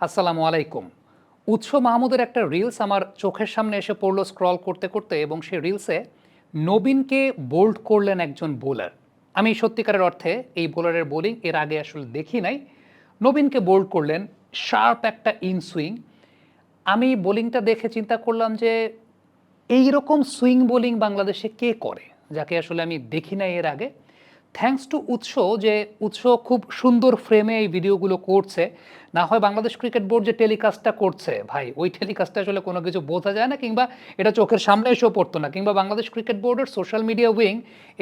আসসালামু আলাইকুম। উৎস মাহমুদের একটা রিলস আমার চোখের সামনে এসে পড়ল স্ক্রল করতে করতে এবং সেই রিলসে নবীনকে বোল্ড করলেন একজন বোলার আমি সত্যিকারের অর্থে এই বোলারের বোলিং এর আগে আসলে দেখি নাই। নবীনকে বোল্ড করলেন শার্প একটা ইন সুইং আমি বোলিংটা দেখে চিন্তা করলাম যে এই রকম সুইং বোলিং বাংলাদেশে কে করে, যাকে আসলে আমি দেখি নাই এর আগে। থ্যাঙ্কস টু উৎস যে উৎস খুব সুন্দর ফ্রেমে এই ভিডিওগুলো করছে, না হয় বাংলাদেশ ক্রিকেট বোর্ড যে টেলিকাস্টটা করছে, ভাই, ওই টেলিকাস্টটা আসলে কোনো কিছু বোঝা যায় না, কিংবা এটা চোখের সামনে এসেও পড়তো না, কিংবা বাংলাদেশ ক্রিকেট বোর্ডের সোশ্যাল মিডিয়া উইং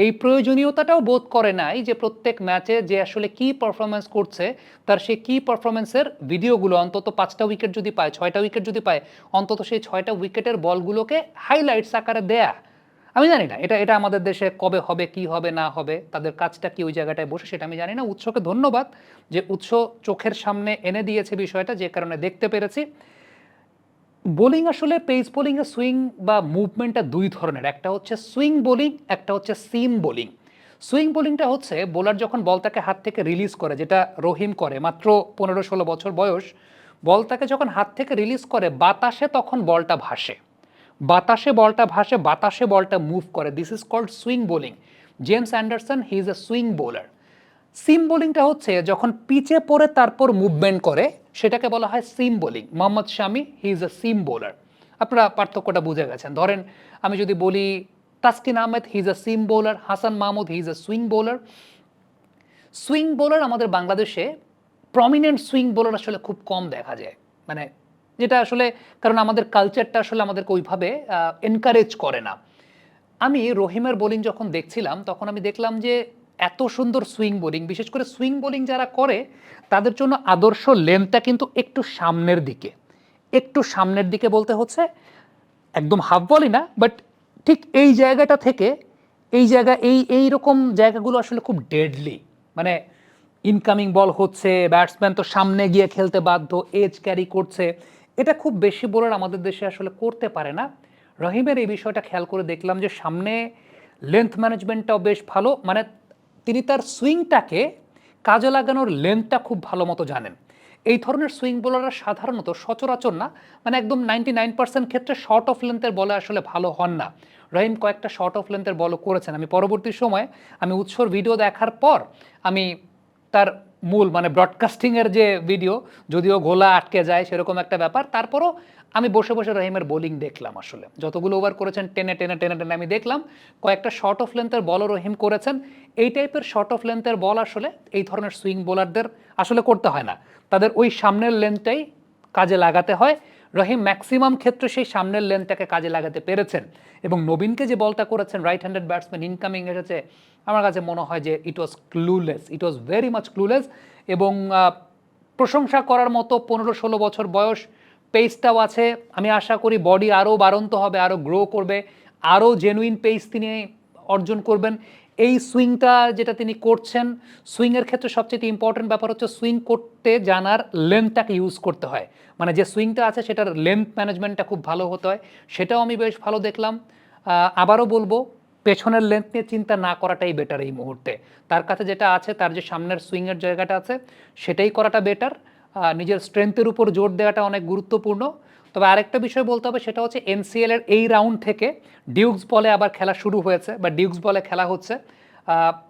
এই প্রয়োজনীয়তাটাও বোধ করে নাই যে প্রত্যেক ম্যাচে যে আসলে কী পারফরমেন্স করছে, তার সে কী পারফরমেন্সের ভিডিওগুলো অন্তত পাঁচটা উইকেট যদি পায়, ছয়টা উইকেট যদি পায়, অন্তত সেই ছয়টা উইকেটের বলগুলোকে হাইলাইটস আকারে দেয়া আমি জানি না, এটা এটা আমাদের দেশে কবে হবে, কি হবে, না হবে, তাদের কাজটা কি ওই জায়গাটায় বসে সেটা আমি জানি না। উৎসকে ধন্যবাদ যে উৎস চোখের সামনে এনে দিয়েছে বিষয়টা, যে কারণে দেখতে পেরেছি। বোলিং আসলে পেস বোলিংয়ে সুইং বা মুভমেন্টটা দুই ধরনের, একটা হচ্ছে সুইং বোলিং, একটা হচ্ছে সিম বোলিং। সুইং বোলিংটা হচ্ছে বোলার যখন বলটাকে হাত থেকে রিলিজ করে, যেটা রহিম করে, মাত্র পনেরো ষোলো বছর বয়স বলটাকে যখন হাত থেকে রিলিজ করে, বাতাসে তখন বলটা ভাসে। বাতাসে বলটা ভাসে, বাতাসে বলটা মুভ করে। This is called swing bowling James Anderson he is a swing bowler seam বোলিংটা হচ্ছে যখন পিচে পড়ে তারপর মুভমেন্ট করে, সেটাকে বলা হয় seam bowling Mohammed Shami he is a seam bowler আপনারা পার্থক্যটা বুঝে গেছেন। ধরেন, আমি যদি বলি, Taskin Ahmed he is a seam bowler Hasan Mahmud he is a swing bowler swing bowler আমাদের বাংলাদেশে প্রমিনেন্ট সুইং বোলার আসলে খুব কম দেখা যায়। মানে যেটা আসলে, কারণ আমাদের কালচারটা আসলে আমাদেরকে ওইভাবে এনকারেজ করে না। আমি রহিমের বোলিং যখন দেখছিলাম, তখন আমি দেখলাম যে এত সুন্দর সুইং বোলিং বিশেষ করে সুইং বোলিং যারা করে, তাদের জন্য আদর্শ লেন্থটা কিন্তু একটু সামনের দিকে। একটু সামনের দিকে বলতে হচ্ছে, একদম হাফ বলই না বাট ঠিক এই জায়গাটা থেকে, এই জায়গা, এই এই রকম জায়গাগুলো আসলে খুব ডেডলি মানে ইনকামিং বল হচ্ছে ব্যাটসম্যান তো সামনে গিয়ে খেলতে বাধ্য এজ ক্যারি করছে এটা খুব বেশি বোলার আমাদের দেশে আসলে করতে পারে না। রহিমের এই বিষয়টা খেয়াল করে দেখলাম যে সামনে লেন্থ ম্যানেজমেন্টটাও বেশ ভালো। মানে তিনি তার সুইংটাকে কাজে লাগানোর লেন্থটা খুব ভালো মতো জানেন। এই ধরনের সুইং বোলাররা সাধারণত সচরাচর না মানে একদম নাইনটি নাইন পার্সেন্ট ক্ষেত্রে শর্ট অফ লেন্থের বলে আসলে ভালো হন না। রহিম কয়েকটা শর্ট অফ লেন্থের বলও করেছেন। আমি পরবর্তী সময়ে আমি উৎসর ভিডিও দেখার পর আমি তার মূল মানে ব্রডকাস্টিংয়ের যে ভিডিও যদিও গোলা আটকে যায় সেরকম একটা ব্যাপার। তারপরও আমি বসে বসে রহিমের বোলিং দেখলাম আসলে। যতগুলো ওভার করেছেন, টেনে টেনে টেনে টেনে আমি দেখলাম, কয়েকটা শর্ট অফ লেন্থের বলও রহিম করেছেন। এই টাইপের শর্ট অফ লেন্থের বল আসলে এই ধরনের সুইং বোলারদের আসলে করতে হয় না। তাদের ওই সামনের লেন্থটাই কাজে লাগাতে হয়। রহিম ম্যাক্সিমাম ক্ষেত্রে সেই সামনের লেন্থটাকে কাজে লাগাতে পেরেছেন। এবং নবীনকে যে বলটা করেছেন রাইট হ্যান্ডেড ব্যাটসম্যান ইনকামিং এসেছে আমার কাছে মনে হয় যে it was clueless it was very much clueless এবং প্রশংসা করার মতো পনেরো ষোলো বছর বয়স পেসটাও আছে। আমি আশা করি বডি আরও বাড়ন্ত হবে, আরও গ্রো করবে, আরও জেনুইন পেস তিনি অর্জন করবেন। এই সুইংটা যেটা তিনি করছেন, সুইংয়ের ক্ষেত্রে সবচেয়ে ইম্পর্টেন্ট ব্যাপার হচ্ছে সুইং করতে জানার লেন্থটাকে ইউজ করতে হয়। মানে যে সুইংটা আছে সেটার লেন্থ ম্যানেজমেন্টটা খুব ভালো হতে হয়। সেটাও আমি বেশ ভালো দেখলাম। আবারও বলব, পেছনের লেন্থ নিয়ে চিন্তা না করাটাই বেটার এই মুহূর্তে। তার কাছে যেটা আছে, তার যে সামনের সুইংয়ের জায়গাটা আছে, সেটাই করাটা বেটার নিজের স্ট্রেংথের উপর জোর দেওয়াটা অনেক গুরুত্বপূর্ণ। তবে আরেকটা বিষয় বলতে হবে, সেটা হচ্ছে এনসিএল এর এই রাউন্ড থেকে ডিউকস বলে আবার খেলা শুরু হয়েছে, বা ডিউকস বলে খেলা হচ্ছে।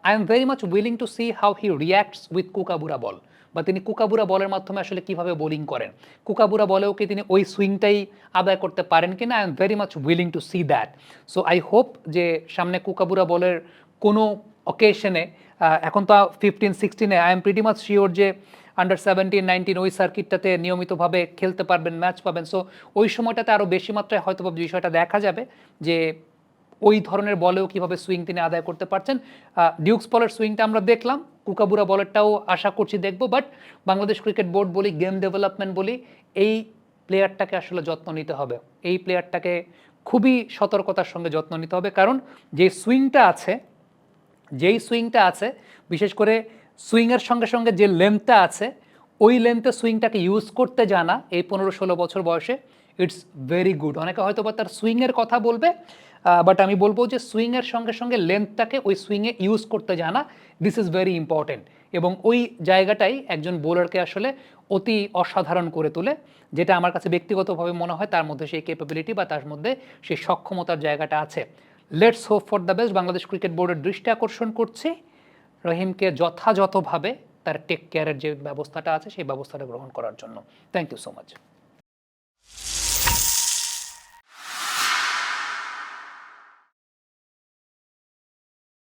I am very much willing to see how he reacts with Kookaburra ball বা তিনি কুকাবুরা বলের মাধ্যমে আসলে কীভাবে বোলিং করেন। কুকাবুরা বলেও কি তিনি ওই সুইংটাই আদায় করতে পারেন কিনা? I am very much willing to see that so I hope যে সামনে কুকাবুরা বলের কোনো অকেশনে এখন তো fifteen সিক্সটিনে I am pretty much sure যে আন্ডার সেভেন্টিন নাইনটিন ওই সার্কিটটাতে নিয়মিতভাবে খেলতে পারবেন ম্যাচ পাবেন। সো ওই সময়টাতে আরও বেশি মাত্রায় হয়তো বিষয়টা দেখা যাবে যে ওই ধরনের বলেও কীভাবে সুইং তিনি আদায় করতে পারছেন। ডিউকস বলের সুইংটা আমরা দেখলাম কুকাবুরা বলেরটাও আশা করছি দেখব বাট বাংলাদেশ ক্রিকেট বোর্ড বলি গেম ডেভেলপমেন্ট বলি, এই প্লেয়ারটাকে আসলে যত্ন নিতে হবে। এই প্লেয়ারটাকে খুবই সতর্কতার সঙ্গে যত্ন নিতে হবে, কারণ যে সুইংটা আছে, যেই সুইংটা আছে, বিশেষ করে সুইংয়ের সঙ্গে সঙ্গে যে লেন্থটা আছে, ওই লেন্থে সুইংটাকে ইউজ করতে জানা এই পনেরো ষোলো বছর বয়সে ইটস ভেরি গুড অনেকে হয়তো বা তার সুইংয়ের কথা বলবে বাট আমি বলব যে সুইংয়ের সঙ্গে সঙ্গে লেন্থটাকে ওই সুইংয়ে ইউজ করতে জানা দিস ইজ ভেরি ইম্পর্টেন্ট এবং ওই জায়গাটাই একজন বোলারকে আসলে অতি অসাধারণ করে তোলে, যেটা আমার কাছে ব্যক্তিগতভাবে মনে হয় তার মধ্যে সেই ক্যাপাবিলিটি বা তার মধ্যে সেই সক্ষমতার জায়গাটা আছে। Let's hope for the best Bangladesh cricket বোর্ডের দৃষ্টি আকর্ষণ করছি। রহিমকে যথাযথভাবে তার টেক কেয়ারের যে ব্যবস্থাটা আছে, সেই ব্যবস্থাটা গ্রহণ করার জন্য। Thank you so much